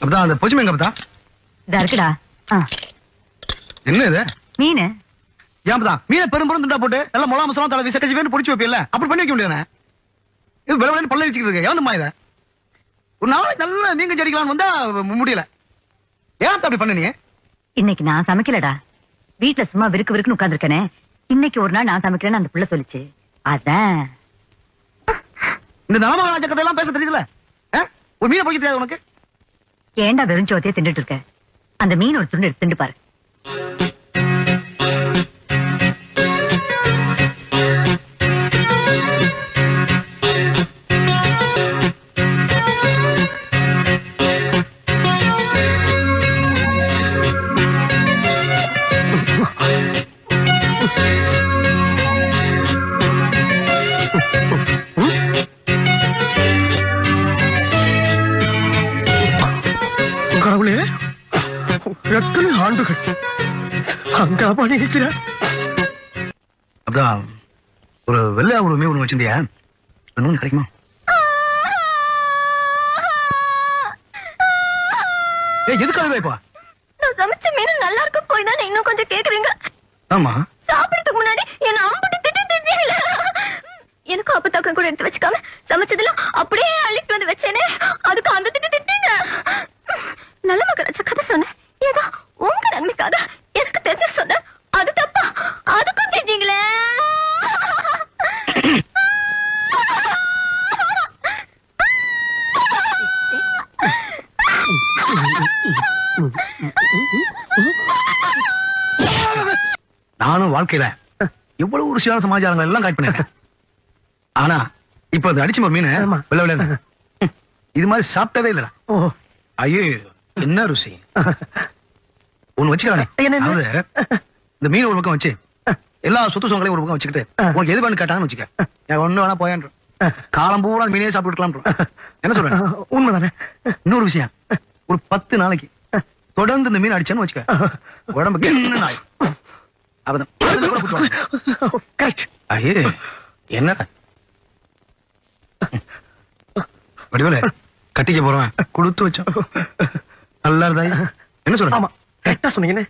அப்பதான் அந்த பொச்சு மீன் இதா இருக்குடா. என்ன இது? மீனு. ஏன்பதான் மீனை பெரும் பெரும் துண்டா போட்டு நல்லா முலாம் மசாலா தலை விச கஞ்சி வேணும் பொடிச்சு வைப்பில்ல? அப்படி பண்ணி வைக்க முடியாது? இது வில விலைன்னு பல்ல வச்சுக்கிட்டு இருக்கு ஏன் இது? ஒரு நாளைக்கு நல்ல மீன் கஞ்சி அடிக்கலாம்னு வந்தா முடியல. ஏன் அப்படி பண்ண நீ? இன்னைக்கு நான் சமைக்கலடா. வீட்ல சும்மா விருக்கு விருக்குன்னு உட்கார்ந்திருக்கனே. இன்னைக்கு ஒரு நாள் நான் சமைக்கிறேன்னு அந்த புள்ள சொல்லுச்சு. அதான். இந்த நலம ராஜக்கத்தை எல்லாம் பேச தெரியுதுல ஆ? ஒரு மீனை பொடிக்க தெரியாது உனக்கு? ஏண்டா வெறும் சோத்தையே தின்னுட்டு இருக்க? அந்த மீன் ஒரு துண்டு எடுத்து பாரு பாரு. கடவுளே. எத்தனை ஆண்டுகள். அங்கா பண்ணிருக்கிற அப்பதான் ஒரு வெள்ளை ஒரு மீன் ஒண்ணு வச்சிருந்தியா? இன்னும் கிடைக்குமா? ஏய் எதுக்காக இப்போ? நான் சமைச்ச மீன் நல்லா இருக்க போய் தானே இன்னும் கொஞ்சம் கேக்குறீங்க? ஆமா. சாப்பிடறதுக்கு முன்னாடி என்ன அம்புட்டு திட்டு திட்டீங்களா எனக்கு அப்ப தக்கம் கூட எடுத்து வச்சுக்காம சமைச்சதெல்லாம் அப்படியே அள்ளிட்டு வந்து வச்சேனே நன்மைக்காக எனக்கு தெரிஞ்சு சொன்னேன் அது தப்பா? அதுக்கும் திட்டீங்களே நானும் வாழ்க்கையில எவ்வளவு ஒரு சில சமாச்சாரங்கள் எல்லாம் கரெக்ட் பண்ணிருக்கேன். ஆனா இப்ப இந்த அடிச்சு மீன். வெள்ள வெள்ள இது மாதிரி சாப்பிட்டதே இல்லடா. ஓ. ஐயோ என்ன ருசி. ஒண்ணு வச்சுக்கலாம் என்ன, என்ன? இந்த மீன் ஒரு பக்கம் வச்சு எல்லா சொத்து சுகங்களையும் ஒரு பக்கம் வச்சுக்கிட்டு உனக்கு எது வேணும் கேட்டாங்கன்னு வச்சுக்க. நான் ஒண்ணு வேணா போயேன் காலம் பூரா மீனே சாப்பிட்டுக்கலாம் என்ன சொல்றேன்? உண்மைதானே? இன்னொரு விஷயம். ஒரு பத்து நாளைக்கு தொடர்ந்து இந்த மீன் அடிச்சேன்னு வச்சுக்க. உடம்புக்கு என்ன ஆயிடும் அவதான் என்னடா? வடிவேல கட்டிக்க போறவன். கொடுத்து வச்சோம் நல்லா இருந்தா என்ன சொல்ற? ஆமா. கரெக்டா சொன்னீங்கன்னு.